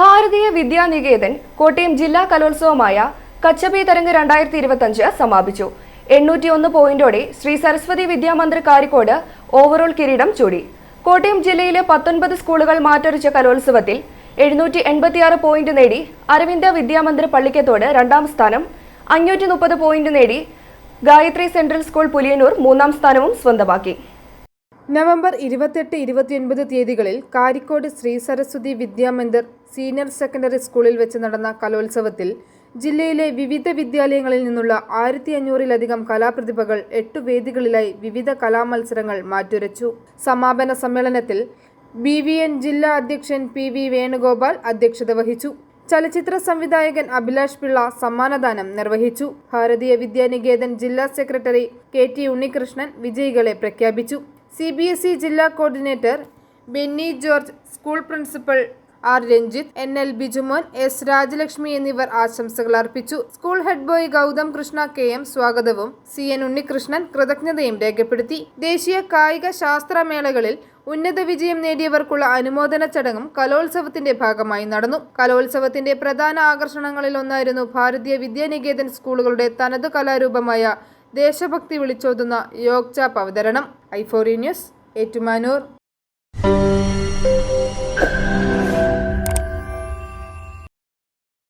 ഭാരതീയ വിദ്യാനികേതൻ കോട്ടയം ജില്ലാ കലോത്സവമായ കച്ചബി തരംഗ് രണ്ടായിരത്തി ഇരുപത്തഞ്ച് സമാപിച്ചു. എണ്ണൂറ്റി ഒന്ന് പോയിന്റോടെ ശ്രീ സരസ്വതി വിദ്യാമന്ത്രി കാരിക്കോട് ഓവറോൾ കിരീടം ചൂടി. കോട്ടയം ജില്ലയിലെ പത്തൊൻപത് സ്കൂളുകൾ മാറ്റൊരിച്ച കലോത്സവത്തിൽ എഴുന്നൂറ്റി എൺപത്തിയാറ് പോയിന്റ് നേടി അരവിന്ദ വിദ്യാമന്ദിർ പള്ളിക്കത്തോട് രണ്ടാം സ്ഥാനം അഞ്ഞൂറ്റി മുപ്പത് പോയിന്റ് നേടി ഗായത്രി സെൻട്രൽ സ്കൂൾ പുലിയനൂർ മൂന്നാം സ്ഥാനവും സ്വന്തമാക്കി. നവംബർ ഇരുപത്തെട്ട് ഇരുപത്തിയൊൻപത് തീയതികളിൽ കാരിക്കോട് ശ്രീ സരസ്വതി വിദ്യാമന്ദിർ സീനിയർ സെക്കൻഡറി സ്കൂളിൽ വെച്ച് നടന്ന കലോത്സവത്തിൽ ജില്ലയിലെ വിവിധ വിദ്യാലയങ്ങളിൽ നിന്നുള്ള ആയിരത്തി അഞ്ഞൂറിലധികം കലാപ്രതിഭകൾ എട്ടു വേദികളിലായി വിവിധ കലാമത്സരങ്ങൾ മാറ്റുരച്ചു. സമാപന സമ്മേളനത്തിൽ ബി വി എൻ ജില്ലാ അധ്യക്ഷൻ പി വി വേണുഗോപാൽ അധ്യക്ഷത വഹിച്ചു. ചലച്ചിത്ര സംവിധായകൻ അഭിലാഷ് പിള്ള സമ്മാനദാനം നിർവഹിച്ചു. ഭാരതീയ വിദ്യാനികേതൻ ജില്ലാ സെക്രട്ടറി കെ ടി ഉണ്ണികൃഷ്ണൻ വിജയികളെ പ്രഖ്യാപിച്ചു. സി ബി എസ് ഇ ജില്ലാ coordinator Benny George school principal R Ranjith N L Bijumon S Rajalakshmi എന്നിവർ ആശംസകൾ അർപ്പിച്ചു. School head boy Gautham Krishna K M സ്വാഗതവും സി എൻ ഉണ്ണികൃഷ്ണൻ കൃതജ്ഞതയും രേഖപ്പെടുത്തി. ദേശീയ കായിക ശാസ്ത്രമേളകളിൽ ഉന്നത വിജയം നേടിയവർക്കുള്ള അനുമോദന ചടങ്ങും കലോത്സവത്തിന്റെ ഭാഗമായി നടന്നു. കലോത്സവത്തിന്റെ പ്രധാന ആകർഷണങ്ങളിൽ ഒന്നായിരുന്നു ഭാരതീയ വിദ്യാനികേതൻ സ്കൂളുകളുടെ തനതു കലാരൂപമായ ദേശഭക്തി വിളിച്ചോതുന്ന യോഗ്ചാപ്പ് അവതരണം. ഐഫോറി ന്യൂസ് ഏറ്റുമാനൂർ.